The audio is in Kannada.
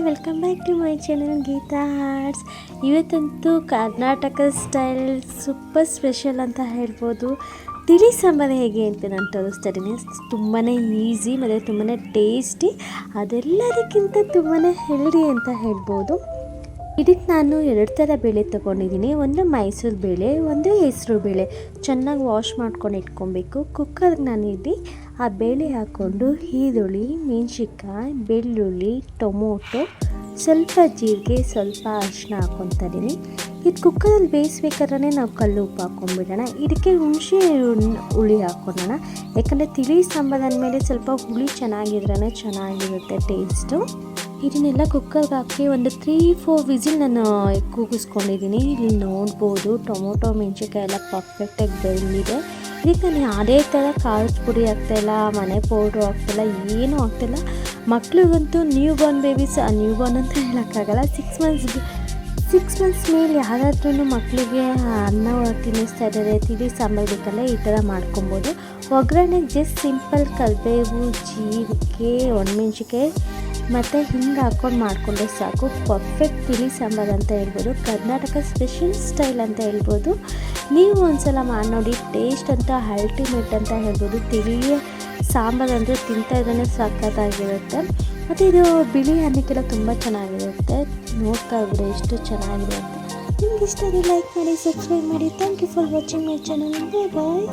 Hi welcome back to my channel Geetha hearts ಇವತ್ತಂತೂ Karnataka style super special ಅಂತ ಹೇಳ್ಬೋದು. ತಿಳಿ ಸಾಂಬಾರು ಹೇಗೆ ಅಂತ ನಾನು ತೋರಿಸ್ತಾ ಇದ್ದೀನಿ. ತುಂಬಾ ಈಸಿ ಮತ್ತು ತುಂಬಾ ಟೇಸ್ಟಿ ಅದೆಲ್ಲದಕ್ಕಿಂತ ತುಂಬಾ ಹೆಲ್ದಿ ಅಂತ ಹೇಳ್ಬೋದು. ಇದಕ್ಕೆ ನಾನು ಎರಡು ಥರ ಬೇಳೆ ತೊಗೊಂಡಿದ್ದೀನಿ. ಒಂದು ಮೈಸೂರು ಬೇಳೆ, ಒಂದು ಹೆಸರು ಬೇಳೆ. ಚೆನ್ನಾಗಿ ವಾಶ್ ಮಾಡ್ಕೊಂಡು ಇಟ್ಕೊಬೇಕು. ಕುಕ್ಕರ್ಗೆ ನಾನು ಇಲ್ಲಿ ಆ ಬೇಳೆ ಹಾಕ್ಕೊಂಡು ಈರುಳ್ಳಿ, ಮೆಣಸಿನ್ಕಾಯಿ, ಬೆಳ್ಳುಳ್ಳಿ, ಟೊಮೊಟೊ, ಸ್ವಲ್ಪ ಜೀರಿಗೆ, ಸ್ವಲ್ಪ ಅರಿಶಿನ ಹಾಕ್ಕೊತಾ ಇದ್ದೀನಿ ಇದು ಕುಕ್ಕರಲ್ಲಿ ಬೇಯಿಸ್ಬೇಕಾದ್ರೆ ನಾವು ಕಲ್ಲು ಉಪ್ಪು ಹಾಕ್ಕೊಂಡ್ಬಿಡೋಣ. ಇದಕ್ಕೆ ಹುಣಸೆ ಹುಣ್- ಹುಳಿ ಹಾಕ್ಕೊಳ್ಳೋಣ. ಯಾಕಂದರೆ ತಿಳಿ ಸಾಂಬಾರು ಅಂದಮೇಲೆ ಸ್ವಲ್ಪ ಹುಳಿ ಚೆನ್ನಾಗಿದ್ರೇ ಚೆನ್ನಾಗಿರುತ್ತೆ ಟೇಸ್ಟು ಇದನ್ನೆಲ್ಲ ಕುಕ್ಕರ್ಗೆ ಹಾಕಿ ಒಂದು ತ್ರೀ ಫೋರ್ ವಿಸಿಲ್ ನಾನು ಕೂಗಿಸ್ಕೊಂಡಿದ್ದೀನಿ. ಇಲ್ಲಿ ನೋಡ್ಬೋದು, ಟೊಮೊಟೊ, ಮೆಣಸಿನ್ಕಾಯಿ ಎಲ್ಲ ಪರ್ಫೆಕ್ಟಾಗಿ ಬೆಳೆದಿದೆ ಇದಕ್ಕೆ ನಾನು ಯಾವುದೇ ಥರ ಖಾರದ ಪುಡಿ ಹಾಕ್ತಾಯಿಲ್ಲ ಮನೆ ಪೌಡ್ರು ಹಾಕ್ತಾಯಿಲ್ಲ ಏನೂ ಹಾಕ್ತಿಲ್ಲ. ಮಕ್ಳಿಗಂತೂ newborn babies newborn ಅಂತ ಹೇಳೋಕ್ಕಾಗಲ್ಲ. ಸಿಕ್ಸ್ ಮಂತ್ಸ್ ಸಿಕ್ಸ್ ಮಂತ್ಸ್ ಮೇಲೆ ಯಾರಾದ್ರೂ ಮಕ್ಕಳಿಗೆ ಅನ್ನ ತಿನ್ನಿಸ್ತಾ ಇದ್ದಾರೆ, ತಿಳಿ ಸಾಂಬಾರು ಬೇಕಲ್ಲ, ಈ ಥರ ಮಾಡ್ಕೊಬೋದು. ಒಗ್ಗರಣೆಗೆ ಜಸ್ಟ್ ಸಿಂಪಲ್ ಕಲ್ಬೇವು ಜೀರಿಗೆ ಒಣಮೆಣ್ಸಿಕಾಯಿ ಮತ್ತು ಹಿಂಗೆ ಹಾಕ್ಕೊಂಡು ಮಾಡಿಕೊಂಡ್ರೆ ಸಾಕು. ಪರ್ಫೆಕ್ಟ್ ತಿಳಿ ಸಾಂಬಾರು ಅಂತ ಹೇಳ್ಬೋದು. ಕರ್ನಾಟಕ ಸ್ಪೆಷಲ್ ಸ್ಟೈಲ್ ಅಂತ ಹೇಳ್ಬೋದು. ನೀವು ಒಂದ್ಸಲ ಮಾಡಿ ನೋಡಿ ಟೇಸ್ಟ್ ಅಂತ ಅಲ್ಟಿಮೇಟ್ ಅಂತ ಹೇಳ್ಬೋದು. ತಿಳಿಯ ಸಾಂಬಾರು ಅಂದರೆ ತಿಂತಾ ಇದ್ದಾನೆ ಸಖತ್ತಾಗಿರುತ್ತೆ. ಮತ್ತು ಇದು ಬಿಳಿ ಅನ್ನಕ್ಕೆಲ್ಲ ತುಂಬ ಚೆನ್ನಾಗಿರುತ್ತೆ. ನೋಡ್ತಾ ಇದ್ರೆ ಎಷ್ಟು ಚೆನ್ನಾಗಿರುತ್ತೆ. ನಿಮ್ಗೆ ಇಷ್ಟ ಲೈಕ್ ಮಾಡಿ ಸಬ್ಸ್ಕ್ರೈಬ್ ಮಾಡಿ. Thank you for watching my channel bye